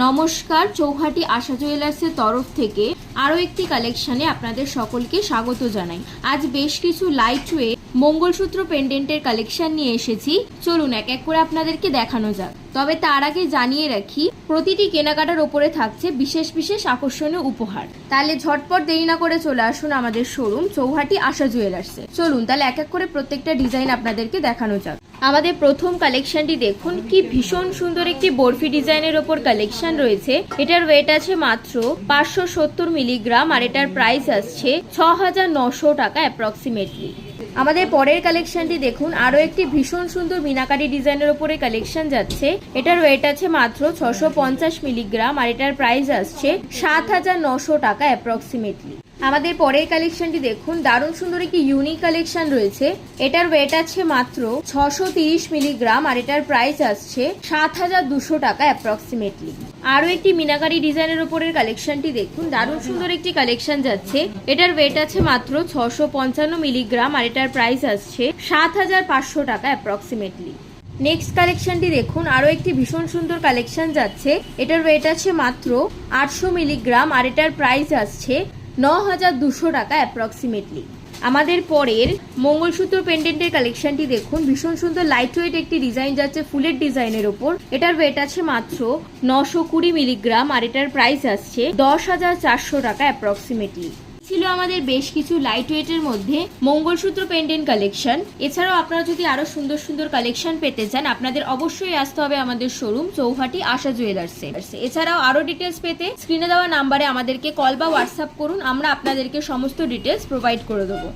নমস্কার, চৌহাটি আশা জুয়েলার্সের তরফ থেকে আরও একটি কালেকশনে আপনাদের সকলকে স্বাগত জানাই। আজ বেশ কিছু লাইট ওয়েট মঙ্গলসূত্র পেন্ডেন্টের কালেকশন নিয়ে এসেছি। চলুন এক এক করে আপনাদেরকে দেখানো যাক। তবে তার আগে জানিয়ে রাখি, প্রতিটি কেনাকাটার ওপরে থাকছে বিশেষ বিশেষ আকর্ষণীয় উপহার। তাহলে ঝটপট দেরি না করে চলে আসুন আমাদের শোরুম চৌহাটি আশা জুয়েলার্সে। চলুন তাহলে এক এক করে প্রত্যেকটা ডিজাইন আপনাদেরকে দেখানো যাক। আমাদের প্রথম কালেকশনটি দেখুন। কি ভীষণ সুন্দর একটি বরফি ডিজাইনের ওপর কালেকশন রয়েছে। এটার ওয়েট আছে মাত্র পাঁচশো সত্তর মিলিগ্রাম আর এটার প্রাইস আসছে ছ হাজার নশো টাকা অ্যাপ্রক্সিমেটলি আমাদের পরের কালেকশনটি দেখুন। আরও একটি ভীষণ সুন্দর মিনাকারি ডিজাইনের ওপরে কালেকশন যাচ্ছে। এটার ওয়েট আছে মাত্র ছশো মিলিগ্রাম আর এটার প্রাইস আসছে সাত হাজার নশো টাকা অ্যাপ্রক্সিমেটলি আমাদের পরের কালেকশনটি দেখুন। দারুণ সুন্দর একটি ইউনিক কালেকশন রয়েছে। এটার ওয়েট আছে মাত্র ছশো মিলিগ্রাম আর এটার প্রাইস আসছে সাত হাজার দুশো টাকা অ্যাপ্রক্সিমেটলি আরও একটি মিনাকারি ডিজাইনের উপরের কালেকশনটি দেখুন। দারুণ সুন্দর একটি কালেকশন যাচ্ছে। এটার ওয়েট আছে মাত্র ছশো মিলিগ্রাম আর এটার প্রাইস আসছে সাত হাজার পাঁচশো টাকা অ্যাপ্রক্সিমেটলি নেক্সট কালেকশনটি দেখুন। আরও একটি ভীষণ সুন্দর কালেকশন যাচ্ছে। এটার ওয়েট আছে মাত্র আটশো মিলিগ্রাম আর এটার প্রাইস আসছে ন হাজার দুশো টাকা অ্যাপ্রক্সিমেটলি আমাদের পরের মঙ্গলসূত্র পেন্ডেন্টের কালেকশনটি দেখুন। ভীষণ সুন্দর লাইট ওয়েট একটি ডিজাইন যাচ্ছে, ফুলের ডিজাইনের ওপর। এটার ওয়েট আছে মাত্র নশো কুড়ি মিলিগ্রাম আর এটার প্রাইস আসছে দশ হাজার চারশো টাকা অ্যাপ্রক্সিমেটলি ছিল আমাদের বেশ কিছু লাইট ওয়েটের মধ্যে মঙ্গলসূত্র পেন্ডেন্ট কালেকশন এছাড়াও আপনারা যদি আরও সুন্দর সুন্দর কালেকশন পেতে চান, আপনাদের অবশ্যই আসতে হবে আমাদের শোরুম চৌহাটি আশা জুয়েলার্সে এছাড়াও আরও ডিটেলস পেতে স্ক্রিনে দেওয়া নাম্বারে আমাদেরকে কল বা হোয়াটসঅ্যাপ করুন, আমরা আপনাদেরকে সমস্ত ডিটেলস প্রোভাইড করে দেবো।